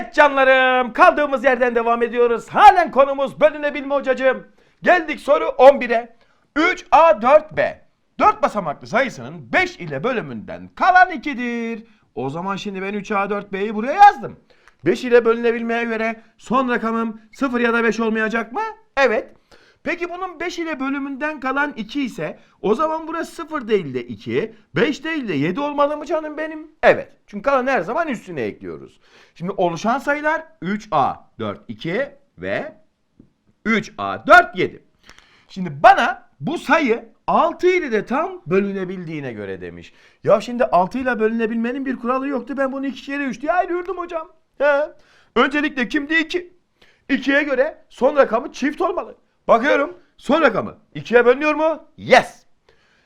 Evet canlarım kaldığımız yerden devam ediyoruz. Halen konumuz bölünebilme hocacığım. Geldik soru 11'e. 3A4B. 4 basamaklı sayısının 5 ile bölümünden kalan 2'dir. O zaman şimdi ben 3A4B'yi buraya yazdım. 5 ile bölünebilmeye göre son rakamım 0 ya da 5 olmayacak mı? Evet. Peki bunun 5 ile bölümünden kalan 2 ise o zaman burası 0 değil de 2, 5 değil de 7 olmalı mı canım benim? Evet. Çünkü kalan her zaman üstüne ekliyoruz. Şimdi oluşan sayılar 3A 4 2 ve 3A 4 7. Şimdi bana bu sayı 6 ile de tam bölünebildiğine göre demiş. Ya şimdi 6 ile bölünebilmenin bir kuralı yoktu. Ben bunu 2 kere 3 diye ayırıyordum hocam. He. Öncelikle kimdi 2? 2'ye göre son rakamı çift olmalı. Bakıyorum son rakamı 2'ye bölünüyor mu? Yes.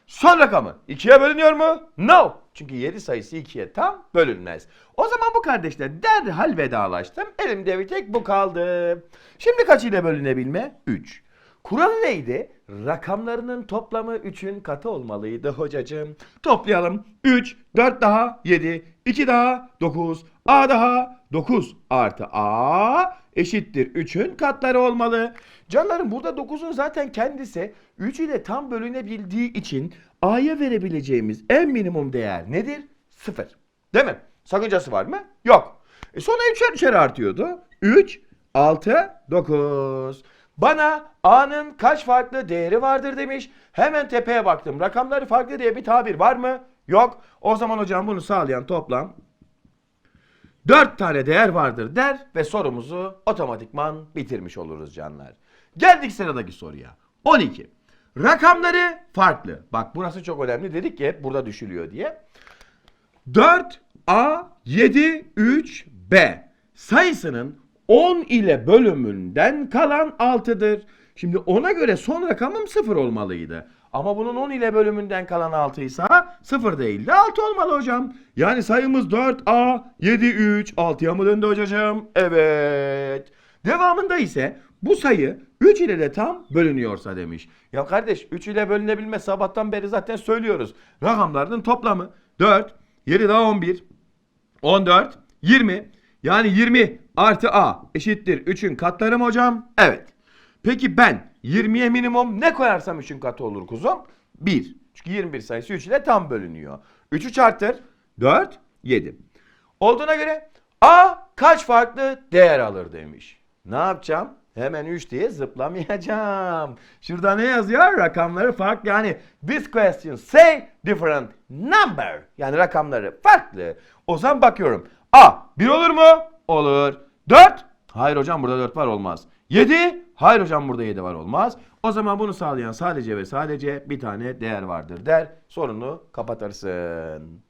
Son rakamı 2'ye bölünüyor mu? No. Çünkü 7 sayısı 2'ye tam bölünmez. O zaman bu kardeşler derhal vedalaştım. Elimde bir tek bu kaldı. Şimdi kaç ile bölünebilme? 3. Kuralı neydi? Rakamlarının toplamı 3'ün katı olmalıydı hocacığım. Toplayalım. 3, 4 daha 7, 2 daha 9, A daha 9 artı A eşittir 3'ün katları olmalı. Canlarım burada 9'un zaten kendisi 3 ile tam bölünebildiği için A'ya verebileceğimiz en minimum değer nedir? 0. Değil mi? Sakıncası var mı? Yok. E sonra 3'er 3'er artıyordu. 3, 6, 9. Bana A'nın kaç farklı değeri vardır demiş. Hemen tepeye baktım. Rakamları farklı diye bir tabir var mı? Yok. O zaman hocam bunu sağlayan toplam 4 tane değer vardır der ve sorumuzu otomatikman bitirmiş oluruz canlar. Geldik sıradaki soruya. 12. Rakamları farklı. Bak burası çok önemli dedik ki hep burada düşülüyor diye. 4A 7 3B sayısının 10 ile bölümünden kalan 6'dır. Şimdi ona göre son rakamım 0 olmalıydı. Ama bunun 10 ile bölümünden kalan 6 ise 0 değil de 6 olmalı hocam. Yani sayımız 4A 7 3 6'ya mı döndü hocacığım? Evet. Devamında ise bu sayı 3 ile de tam bölünüyorsa demiş. Ya kardeş 3 ile bölünebilme sabahtan beri zaten söylüyoruz. Rakamların toplamı 4, 7 daha 11, 14, 20. Yani 20 artı A eşittir 3'ün katları mı hocam? Evet. Peki ben 20'ye minimum ne koyarsam 3'ün katı olur kuzum? 1. Çünkü 21 sayısı 3 ile tam bölünüyor. 3'ü çarptır. 4, 7. Olduğuna göre A kaç farklı değer alır demiş. Ne yapacağım? Hemen 3 diye zıplamayacağım. Şurada ne yazıyor? Rakamları farklı. Yani this question say different number. Yani rakamları farklı. O zaman bakıyorum. A 1 olur mu? Olur. 4? Hayır hocam burada 4 var olmaz. 7? Hayır hocam burada 7 var olmaz. O zaman bunu sağlayan sadece ve sadece bir tane değer vardır der. Sorunu kapatırsın.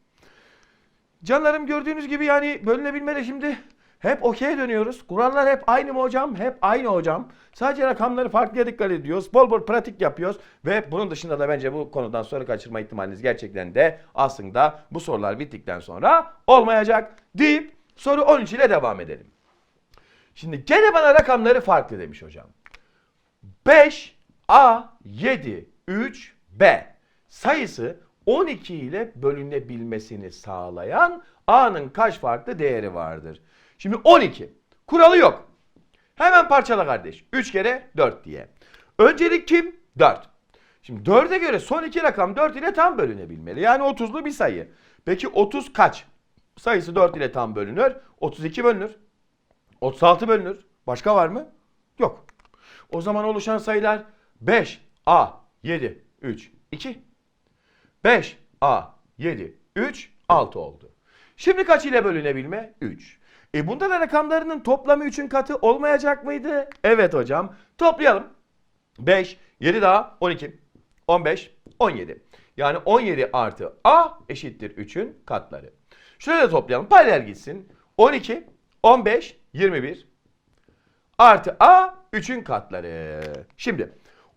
Canlarım gördüğünüz gibi yani bölünebilmede şimdi hep okey dönüyoruz. Kurallar hep aynı mı hocam? Hep aynı hocam. Sadece rakamları farklıya dikkat ediyoruz. Bol bol pratik yapıyoruz. Ve bunun dışında da bence bu konudan soru kaçırma ihtimaliniz gerçekten de aslında bu sorular bittikten sonra olmayacak deyip soru 13 ile devam edelim. Şimdi gene bana rakamları farklı demiş hocam. 5 A 7 3 B sayısı 12 ile bölünebilmesini sağlayan A'nın kaç farklı değeri vardır? Şimdi 12. Kuralı yok. Hemen parçala kardeş. 3 kere 4 diye. Öncelik kim? 4. Şimdi 4'e göre son iki rakam 4 ile tam bölünebilmeli. Yani 30'lu bir sayı. Peki 30 kaç? Sayısı 4 ile tam bölünür. 32 bölünür. 36 bölünür. Başka var mı? Yok. O zaman oluşan sayılar 5 A 7 3 2 5 A 7 3 6 oldu. Şimdi kaç ile bölünebilme? 3. E bunda da rakamlarının toplamı 3'ün katı olmayacak mıydı? Evet hocam. Toplayalım. 5, 7 daha 12, 15, 17. Yani 17 artı A eşittir 3'ün katları. Şöyle de toplayalım. Paralel gitsin. 12, 15, 21 artı A 3'ün katları. Şimdi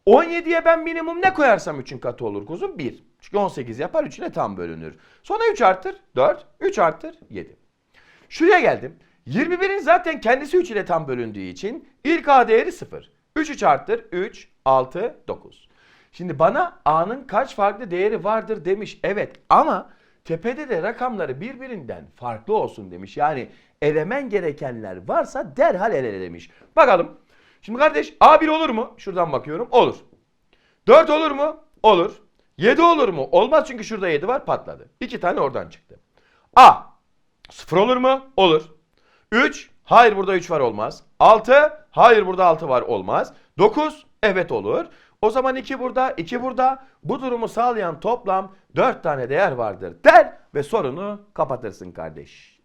17'ye ben minimum ne koyarsam 3'ün katı olur kuzum? 1. Çünkü 18 yapar 3 ile tam bölünür. Sonra 3 artır 4, 3 artır 7. Şuraya geldim. 21'in zaten kendisi 3 ile tam bölündüğü için ilk A değeri 0. 3 3 arttır 3, 6, 9. Şimdi bana A'nın kaç farklı değeri vardır demiş. Evet ama Tepede de rakamları birbirinden farklı olsun demiş. Yani elemen gerekenler varsa derhal ele demiş. Bakalım. Şimdi kardeş A1 olur mu? Şuradan bakıyorum. Olur. 4 olur mu? Olur. 7 olur mu? Olmaz çünkü şurada 7 var patladı. 2 tane oradan çıktı. A. 0 olur mu? Olur. 3. Hayır burada 3 var olmaz. 6. Hayır burada 6 var olmaz. 9. Evet olur. O zaman 2 burada, 2 burada. Bu durumu sağlayan toplam 4 tane değer vardır der ve sorunu kapatırsın kardeş.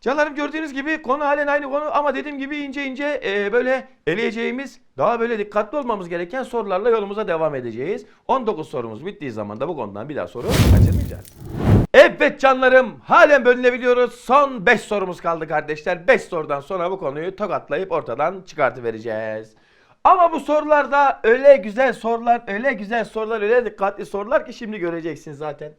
Canlarım gördüğünüz gibi konu halen aynı konu ama dediğim gibi ince ince e, böyle eleyeceğimiz daha böyle dikkatli olmamız gereken sorularla yolumuza devam edeceğiz. 19 sorumuz bittiği zaman da bu konudan bir daha soru kaçırmayacağız. Evet canlarım halen bölünebiliyoruz. Son 5 sorumuz kaldı kardeşler. 5 sorudan sonra bu konuyu tokatlayıp ortadan çıkartıvereceğiz. Ama bu sorularda öyle güzel sorular, öyle güzel sorular, öyle dikkatli sorular ki şimdi göreceksiniz zaten.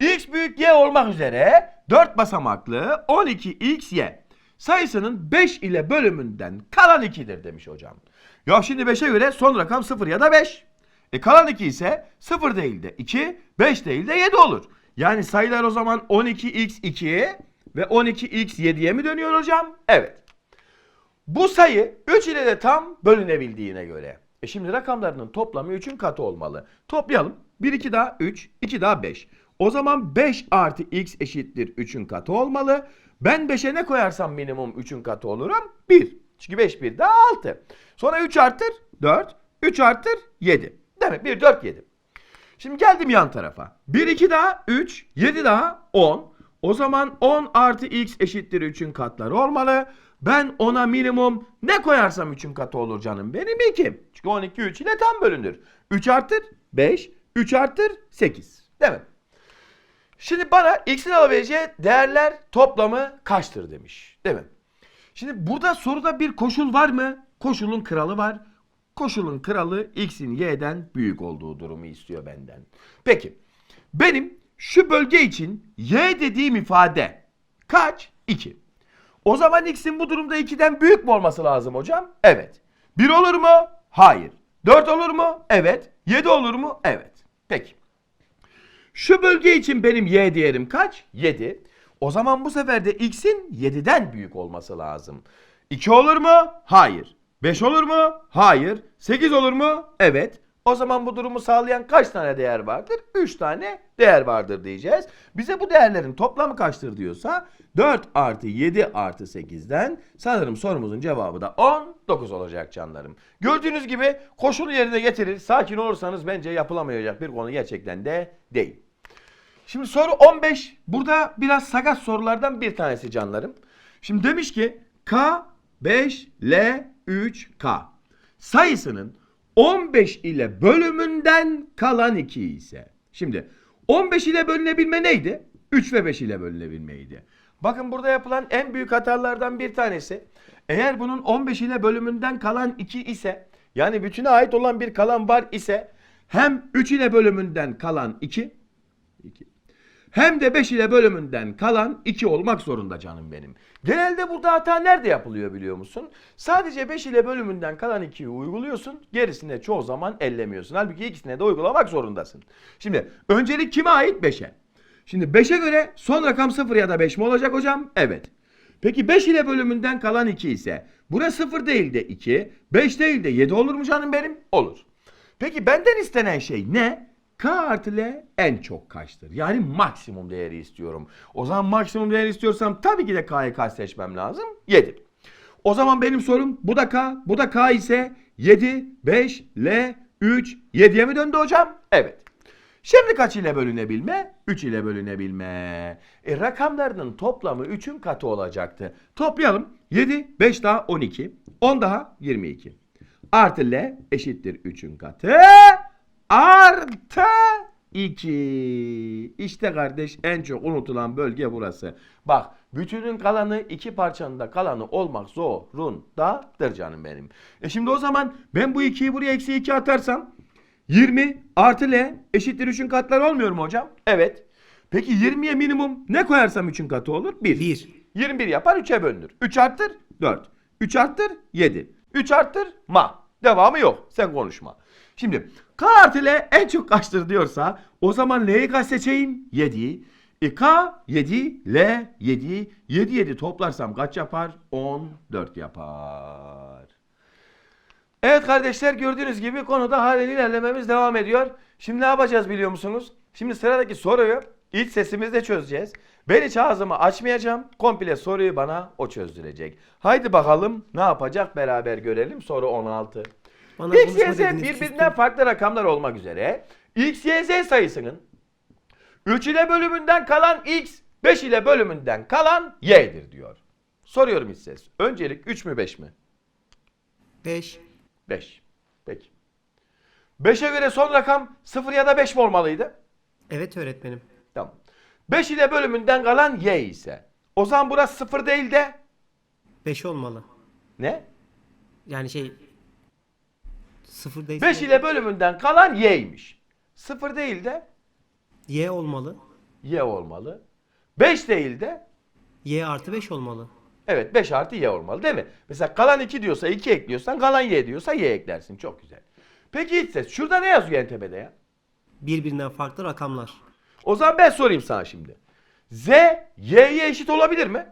X büyük Y olmak üzere 4 basamaklı 12XY sayısının 5 ile bölümünden kalan 2'dir demiş hocam. Ya şimdi 5'e göre son rakam 0 ya da 5. E kalan 2 ise 0 değil de 2, 5 değil de 7 olur. Yani sayılar o zaman 12x2'ye ve 12x7'ye mi dönüyor hocam? Evet. Bu sayı 3 ile de tam bölünebildiğine göre. E şimdi rakamlarının toplamı 3'ün katı olmalı. Toplayalım. 1, 2 daha 3, 2 daha 5. O zaman 5 artı x eşittir 3'ün katı olmalı. Ben 5'e ne koyarsam minimum 3'ün katı olurum? 1. Çünkü 5 1 daha 6. Sonra 3 artır 4. 3 artır 7. Değil mi? 1, 4, 7. Şimdi geldim yan tarafa. 1, 2 daha 3, 7 daha 10. O zaman 10 artı x eşittir 3'ün katları olmalı. Ben ona minimum ne koyarsam 3'ün katı olur canım benim 2. Çünkü 12 3 ile tam bölünür. 3 artır 5, 3 artır 8. Değil mi? Şimdi bana x'in alabileceği değerler toplamı kaçtır demiş. Değil mi? Şimdi burada soruda bir koşul var mı? Koşulun kralı var. Koşulun kralı x'in y'den büyük olduğu durumu istiyor benden. Peki benim şu bölge için y dediğim ifade kaç? 2. O zaman x'in bu durumda 2'den büyük mü olması lazım hocam? Evet. 1 olur mu? Hayır. 4 olur mu? Evet. 7 olur mu? Evet. Peki. Şu bölge için benim y değerim kaç? 7. O zaman bu sefer de x'in 7'den büyük olması lazım. 2 olur mu? Hayır. 5 olur mu? Hayır. 8 olur mu? Evet. O zaman bu durumu sağlayan kaç tane değer vardır? 3 tane değer vardır diyeceğiz. Bize bu değerlerin toplamı kaçtır diyorsa 4 artı 7 artı 8'den sanırım sorumuzun cevabı da 19 olacak canlarım. Gördüğünüz gibi koşulu yerine getirir. Sakin olursanız bence yapılamayacak bir konu gerçekten de değil. Şimdi soru 15. Burada biraz sakat sorulardan bir tanesi canlarım. Şimdi demiş ki K 5 L 3 K sayısının 15 ile bölümünden kalan 2 ise. Şimdi 15 ile bölünebilme neydi? 3 ve 5 ile bölünebilmeydi. Bakın burada yapılan en büyük hatalardan bir tanesi. Eğer bunun 15 ile bölümünden kalan 2 ise yani bütüne ait olan bir kalan var ise hem 3 ile bölümünden kalan 2 2 hem de 5 ile bölümünden kalan 2 olmak zorunda canım benim. Genelde burada hata nerede yapılıyor biliyor musun? Sadece 5 ile bölümünden kalan 2'yi uyguluyorsun. Gerisine çoğu zaman ellemiyorsun. Halbuki ikisine de uygulamak zorundasın. Şimdi öncelik kime ait? 5'e. Şimdi 5'e göre son rakam 0 ya da 5 mi olacak hocam? Evet. Peki 5 ile bölümünden kalan 2 ise burası 0 değil de 2, 5 değil de 7 olur mu canım benim? Olur. Peki benden istenen şey ne? K artı L en çok kaçtır? Yani maksimum değeri istiyorum. O zaman maksimum değeri istiyorsam tabii ki de K'yı kaç seçmem lazım? 7. O zaman benim sorum bu da K, bu da K ise 7, 5, L, 3, 7'ye mi döndü hocam? Evet. Şimdi kaç ile bölünebilme? 3 ile bölünebilme. E, rakamlarının toplamı 3'ün katı olacaktı. Toplayalım. 7, 5 daha 12, 10 daha 22. Artı L eşittir 3'ün katı. Artı 2. İşte kardeş en çok unutulan bölge burası. Bak bütünün kalanı iki parçanın da kalanı olmak zorundadır canım benim. E şimdi o zaman ben bu 2'yi buraya eksi 2 atarsam 20 artı L eşittir 3'ün katları olmuyor mu hocam? Evet. Peki 20'ye minimum ne koyarsam 3'ün katı olur? 1. Bir. 21 yapar 3'e bölünür. 3 arttır 4. 3 arttır 7. 3 arttır ma. Devamı yok. Sen konuşma. Şimdi K artı en çok kaçtır diyorsa o zaman L'yi kaç seçeyim? 7. E K 7, L 7. 7 7 toplarsam kaç yapar? 14 yapar. Evet kardeşler gördüğünüz gibi konuda halen ilerlememiz devam ediyor. Şimdi ne yapacağız biliyor musunuz? Şimdi sıradaki soruyu iç sesimizle çözeceğiz. Ben hiç ağzımı açmayacağım. Komple soruyu bana o çözdürecek. Haydi bakalım ne yapacak beraber görelim. Soru 16. Bana X, Y, Z birbirinden farklı rakamlar olmak üzere X, Y, Z sayısının 3 ile bölümünden kalan X, 5 ile bölümünden kalan Y'dir diyor. Soruyorum iç ses. Öncelik 3 mü 5 mi? 5. 5. Peki. 5'e göre son rakam 0 ya da 5 mi olmalıydı? Evet öğretmenim. Tamam. 5 ile bölümünden kalan y ise. O zaman burası 0 değil de 5 olmalı. ne? Yani şey 0 değil. 5 ile bölümünden kalan y'ymiş. 0 değil de Y olmalı. y olmalı. 5 değil de Y artı 5 olmalı. evet 5 artı y olmalı değil mi? Mesela kalan 2 diyorsa 2 ekliyorsan kalan y diyorsa y eklersin. Çok güzel. Peki iç ses. Şurada ne yazıyor en tepede ya? Birbirinden farklı rakamlar. O zaman ben sorayım sana şimdi. Z y'ye eşit olabilir mi?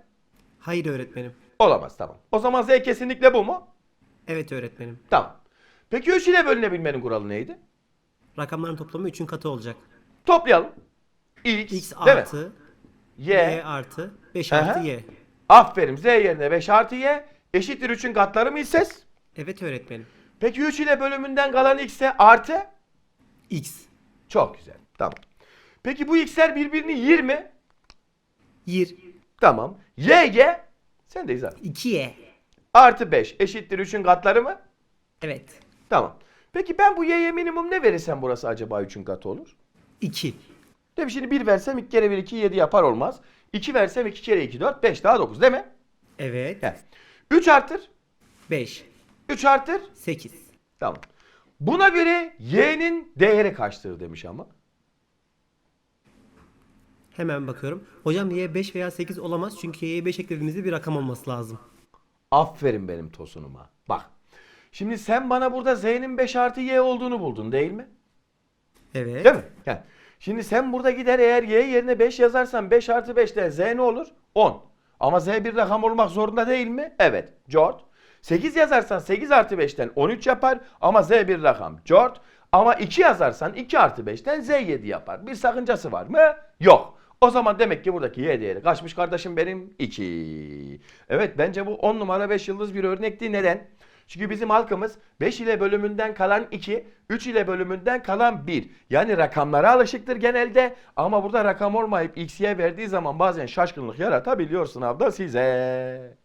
Hayır öğretmenim. Olamaz tamam. O zaman z kesinlikle bu mu? Evet öğretmenim. Tamam. Peki 3 ile bölünebilmenin kuralı neydi? Rakamların toplamı 3'ün katı olacak. Toplayalım. X, X değil mi? artı Y. Y artı 5 Aha. artı Y. Aferin. Z yerine 5 artı Y eşittir 3'ün katları mı ses? Evet öğretmenim. Peki 3 ile bölümünden kalan X'e artı? X. Çok güzel. Tamam. Peki bu X'ler birbirini yir mi? Yir. Tamam. Y, Y. Sen de izah. 2Y. Artı 5 eşittir 3'ün katları mı? Evet. Tamam. Peki ben bu Y'ye minimum ne verirsem burası acaba 3'ün katı olur? 2. Değil mi? Şimdi 1 versem 2 kere 1 2 7 yapar olmaz. 2 versem 2 kere 2 4 5 daha 9 değil mi? Evet. He. 3 artır. 5. 3 artır. 8. Tamam. Buna göre y'nin değeri kaçtır demiş ama. Hemen bakıyorum. Hocam Y 5 veya 8 olamaz çünkü Y'ye 5 eklediğimizde bir rakam olması lazım. Aferin benim tosunuma. Bak. Şimdi sen bana burada z'nin 5 artı y olduğunu buldun değil mi? Evet. Değil mi? He. Şimdi sen burada gider eğer y yerine 5 yazarsan 5 artı 5'ten z ne olur? 10. Ama z bir rakam olmak zorunda değil mi? Evet. George. 8 yazarsan 8 artı 5'ten 13 yapar ama z bir rakam. George. Ama 2 yazarsan 2 artı 5'ten z 7 yapar. Bir sakıncası var mı? Yok. O zaman demek ki buradaki y değeri kaçmış kardeşim benim? 2. Evet bence bu 10 numara 5 yıldız bir örnekti. Neden? Çünkü bizim halkımız 5 ile bölümünden kalan 2, 3 ile bölümünden kalan 1. Yani rakamlara alışıktır genelde ama burada rakam olmayıp x'ye verdiği zaman bazen şaşkınlık yaratabiliyor sınavda size.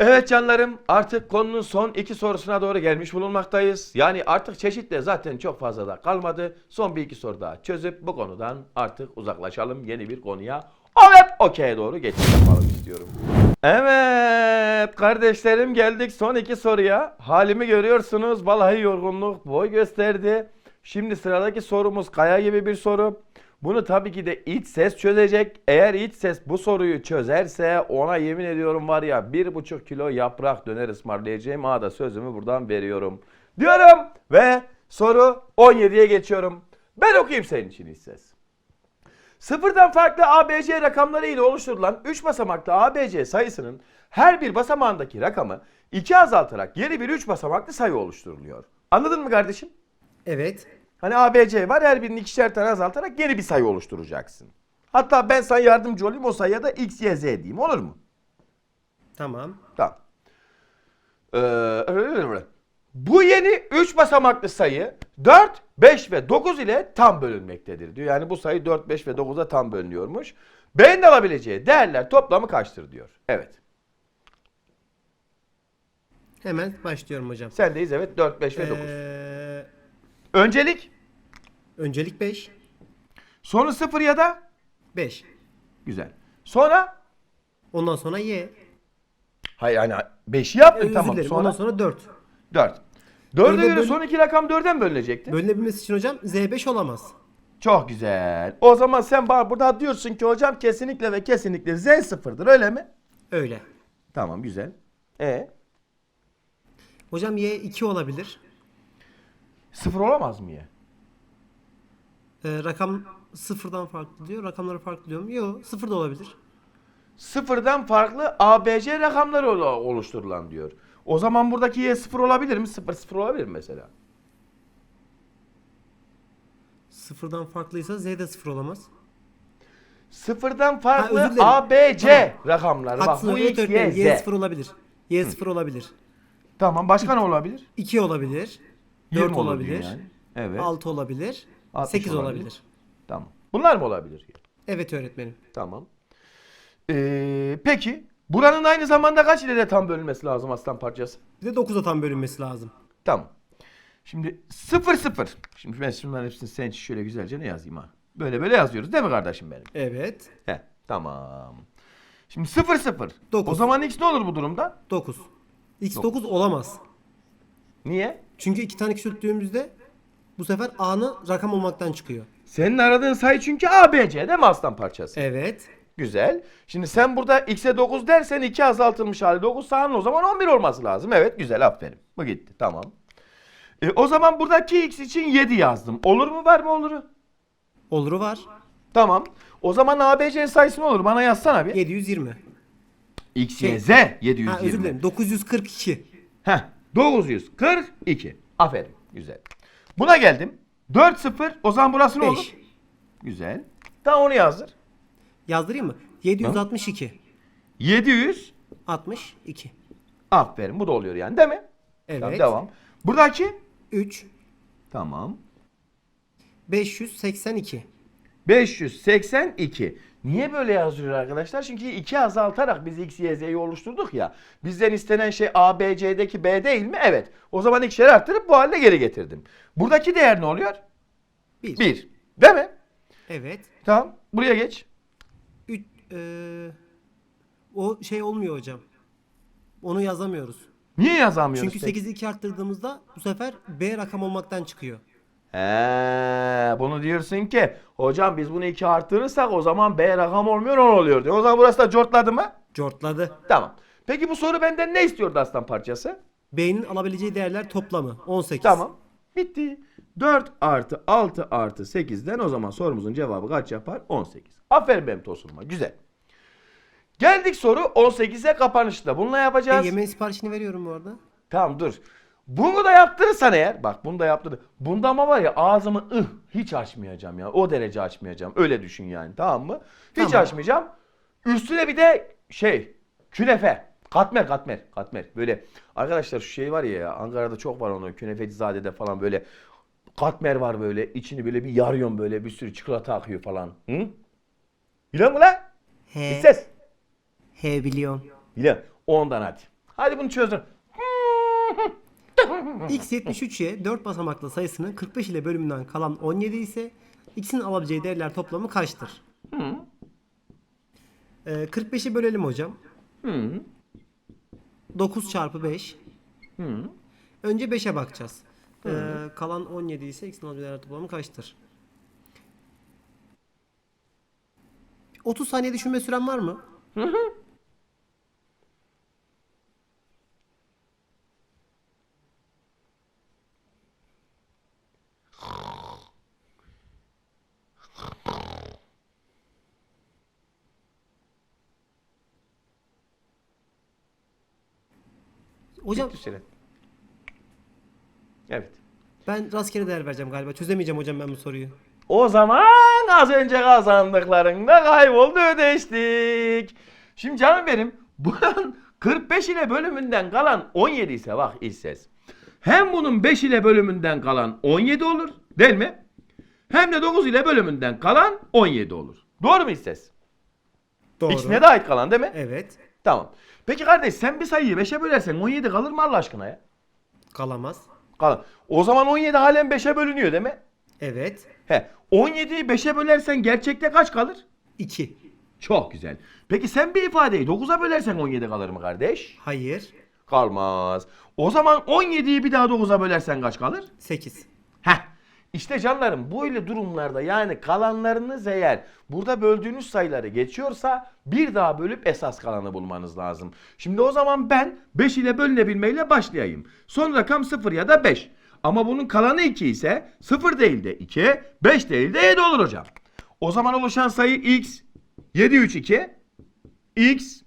Evet canlarım artık konunun son iki sorusuna doğru gelmiş bulunmaktayız. Yani artık çeşit de zaten çok fazla da kalmadı. Son bir iki soru daha çözüp bu konudan artık uzaklaşalım. Yeni bir konuya evet okey'e doğru geçiş yapalım istiyorum. Evet kardeşlerim geldik son iki soruya. Halimi görüyorsunuz. Vallahi yorgunluk boy gösterdi. Şimdi sıradaki sorumuz kaya gibi bir soru. Bunu tabii ki de iç ses çözecek. Eğer iç ses bu soruyu çözerse ona yemin ediyorum var ya bir buçuk kilo yaprak döner ısmarlayacağım. Ha da sözümü buradan veriyorum. Diyorum ve soru 17'ye geçiyorum. Ben okuyayım senin için iç ses. Sıfırdan farklı ABC rakamları ile oluşturulan 3 basamaklı ABC sayısının her bir basamağındaki rakamı 2 azaltarak yeni bir 3 basamaklı sayı oluşturuluyor. Anladın mı kardeşim? Evet. Hani ABC var her birini ikişer tane azaltarak yeni bir sayı oluşturacaksın. Hatta ben sana yardımcı olayım o sayıya da x, y, z diyeyim olur mu? Tamam. Tamam. Ee? Bu yeni 3 basamaklı sayı 4, 5 ve 9 ile tam bölünmektedir diyor. Yani bu sayı 4, 5 ve 9'a tam bölünüyormuş. B'nin alabileceği değerler toplamı kaçtır diyor. Evet. Hemen başlıyorum hocam. Sendeyiz evet 4, 5 ve 9. Ee, Öncelik öncelik 5. sonu 0 ya da 5. güzel. Sonra Ondan sonra Y. hayır yani 5'i yaptın Özür tamam dilerim. sonra Ondan sonra 4. 4. 4'e Öyle göre böl- son iki rakam 4'e mi bölünecekti? Bölünebilmesi için hocam Z5 olamaz. Çok güzel. O zaman sen bana burada diyorsun ki hocam kesinlikle ve kesinlikle Z sıfırdır öyle mi? Öyle. Tamam güzel. E Hocam Y 2 olabilir. Sıfır olamaz mı ya? Ee, rakam sıfırdan farklı diyor. Rakamları farklı diyorum. Yok sıfır da olabilir. Sıfırdan farklı ABC rakamları ola- oluşturulan diyor. O zaman buradaki y sıfır olabilir mi? Sıfır sıfır olabilir mi mesela? Sıfırdan farklıysa z de sıfır olamaz. Sıfırdan Ha, farklı özür dilerim. ABC rakamları. Bak Haklısın bu x, y, z. Y sıfır olabilir. Y sıfır olabilir. Tamam başka ne olabilir? 2 olabilir. 20 4 olur olabilir. yani. Evet. 6 olabilir. 60 8 olabilir. olabilir. Tamam. Bunlar mı olabilir? Evet öğretmenim. Tamam. Ee, peki buranın aynı zamanda kaç ile de tam bölünmesi lazım aslan parçası? Bir de 9'a tam bölünmesi lazım. Tamam. Şimdi 0 0. Şimdi ben şunların hepsini sen için şöyle güzelce ne yazayım ha? Böyle böyle yazıyoruz değil mi kardeşim benim? Evet. He, tamam. Şimdi 0 0. Dokuz. O zaman x ne olur bu durumda? 9. X 9 olamaz. Niye? Çünkü iki tane küçülttüğümüzde bu sefer A'nın rakam olmaktan çıkıyor. Senin aradığın sayı çünkü ABC değil mi aslan parçası? Evet. Güzel. Şimdi sen burada x'e 9 dersen 2 azaltılmış hali 9 sağın o zaman 11 olması lazım. Evet güzel aferin. Bu gitti tamam. E, o zaman buradaki x için 7 yazdım. Olur mu var mı oluru? Oluru var. Tamam. O zaman ABC sayısı ne olur? Bana yazsana bir. 720. X, Şey- Y, Z 720. Ha özür dilerim. 942. Heh, 942. Aferin. Güzel. Buna geldim. 4 0. O zaman burası ne olur? 5. Güzel. Tamam onu yazdır. Yazdırayım mı? 762. 700. 62. Aferin. Bu da oluyor yani değil mi? Evet. Tamam, devam. Buradaki 3. Tamam. 582. 582. Niye böyle yazıyor arkadaşlar? Çünkü 2 azaltarak biz x, y, z'yi oluşturduk ya. Bizden istenen şey a, b, c'deki b değil mi? Evet. O zaman x'leri arttırıp bu haline geri getirdim. Buradaki değer ne oluyor? 1. 1. Değil mi? Evet. Tamam. Buraya geç. 3 o şey olmuyor hocam. Onu yazamıyoruz. Niye yazamıyoruz? Çünkü peki? 8'i 2 arttırdığımızda bu sefer B rakam olmaktan çıkıyor. He, bunu diyorsun ki hocam biz bunu 2 artırırsak o zaman b rakam olmuyor 10 oluyor diyor. O zaman burası da cortladı mı? Cortladı. Tamam. Peki bu soru benden ne istiyordu aslan parçası? B'nin alabileceği değerler toplamı 18. Tamam. Bitti. 4 artı 6 artı 8'den o zaman sorumuzun cevabı kaç yapar? 18. Aferin benim tosunuma. Güzel. Geldik soru 18'e kapanışta. Bununla E, yapacağız. yemeğin siparişini veriyorum bu arada. Tamam dur. Bunu da yaptırırsan eğer. Bak bunu da yaptırdı. Bunda ama var ya ağzımı ıh hiç açmayacağım ya. O derece açmayacağım. Öyle düşün yani tamam mı? Hiç Tamam. açmayacağım. Üstüne bir de şey künefe. Katmer katmer katmer. Böyle arkadaşlar şu şey var ya, Ankara'da çok var onu künefecizade'de falan böyle katmer var böyle içini böyle bir yarıyorsun böyle bir sürü çikolata akıyor falan. Hı? Biliyor musun lan? He. Bir ses. He biliyorum. Biliyorum. Ondan hadi. Hadi bunu çözdün. X 73'ye 4 basamaklı sayısının 45 ile bölümünden kalan 17 ise x'in alabileceği değerler toplamı kaçtır? Ee, 45'i bölelim hocam. 9 çarpı 5. Önce 5'e bakacağız. Ee, kalan 17 ise x'in alabileceği değerler toplamı kaçtır? 30 saniye düşünme süren var mı? Hocam Bitti süre. Evet. ben rastgele değer vereceğim galiba. Çözemeyeceğim hocam ben bu soruyu. O zaman az önce kazandıklarında kayboldu ödeştik. Şimdi canım benim bunun 45 ile bölümünden kalan 17 ise bak iç ses. Hem bunun 5 ile bölümünden kalan 17 olur değil mi? Hem de 9 ile bölümünden kalan 17 olur. Doğru mu iç ses? Doğru. İkisine de ait kalan değil mi? Evet. Tamam. Peki kardeş sen bir sayıyı 5'e bölersen 17 kalır mı Allah aşkına ya? Kalamaz. Kalır. O zaman 17 halen 5'e bölünüyor değil mi? Evet. He. 17'yi 5'e bölersen gerçekte kaç kalır? 2. Çok güzel. Peki sen bir ifadeyi 9'a bölersen 17 kalır mı kardeş? Hayır. Kalmaz. O zaman 17'yi bir daha 9'a bölersen kaç kalır? 8. Heh. İşte canlarım böyle durumlarda yani kalanlarınız eğer burada böldüğünüz sayıları geçiyorsa bir daha bölüp esas kalanı bulmanız lazım. Şimdi o zaman ben 5 ile bölünebilmeyle başlayayım. Son rakam 0 ya da 5. Ama bunun kalanı 2 ise 0 değil de 2, 5 değil de 7 olur hocam. O zaman oluşan sayı x 7 3 2 x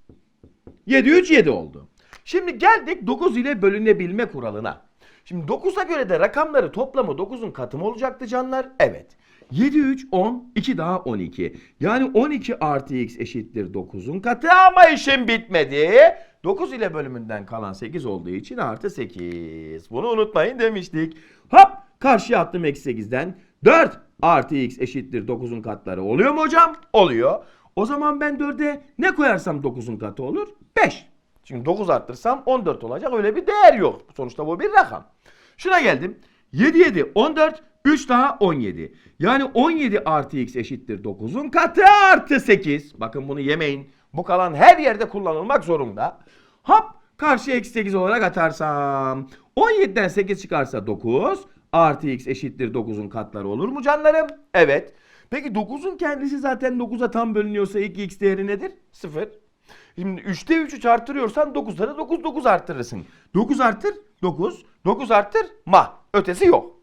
7 3 7 oldu. Şimdi geldik 9 ile bölünebilme kuralına. Şimdi 9'a göre de rakamları toplamı 9'un katı mı olacaktı canlar? Evet. 7 3 10 2 daha 12. Yani 12 artı x eşittir 9'un katı ama işim bitmedi. 9 ile bölümünden kalan 8 olduğu için artı 8. Bunu unutmayın demiştik. Hop karşıya attım eksi 8'den. 4 artı x eşittir 9'un katları oluyor mu hocam? Oluyor. O zaman ben 4'e ne koyarsam 9'un katı olur? 5. Çünkü 9 arttırsam 14 olacak öyle bir değer yok. Sonuçta bu bir rakam. Şuna geldim. 7 7 14 3 daha 17. Yani 17 artı x eşittir 9'un katı artı 8. Bakın bunu yemeyin. Bu kalan her yerde kullanılmak zorunda. Hop karşıya eksi 8 olarak atarsam. 17'den 8 çıkarsa 9 artı x eşittir 9'un katları olur mu canlarım? Evet. Peki 9'un kendisi zaten 9'a tam bölünüyorsa ilk x değeri nedir? 0. Şimdi 3'te 3'ü çarptırıyorsan 9'da da 9 9 arttırırsın. 9 artır 9. 9 artır ma. Ötesi yok.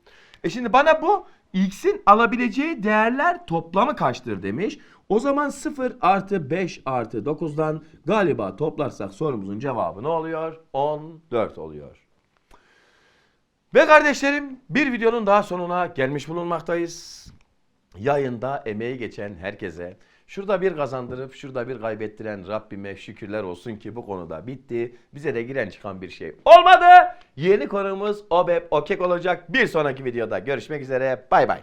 E şimdi bana bu x'in alabileceği değerler toplamı kaçtır demiş. O zaman 0 artı 5 artı 9'dan galiba toplarsak sorumuzun cevabı ne oluyor? 14 oluyor. Ve kardeşlerim bir videonun daha sonuna gelmiş bulunmaktayız. Yayında emeği geçen herkese şurada bir kazandırıp şurada bir kaybettiren Rabbime şükürler olsun ki bu konuda bitti. Bize de giren çıkan bir şey olmadı. Yeni konumuz OBEP OKEK olacak. Bir sonraki videoda görüşmek üzere. Bay bay.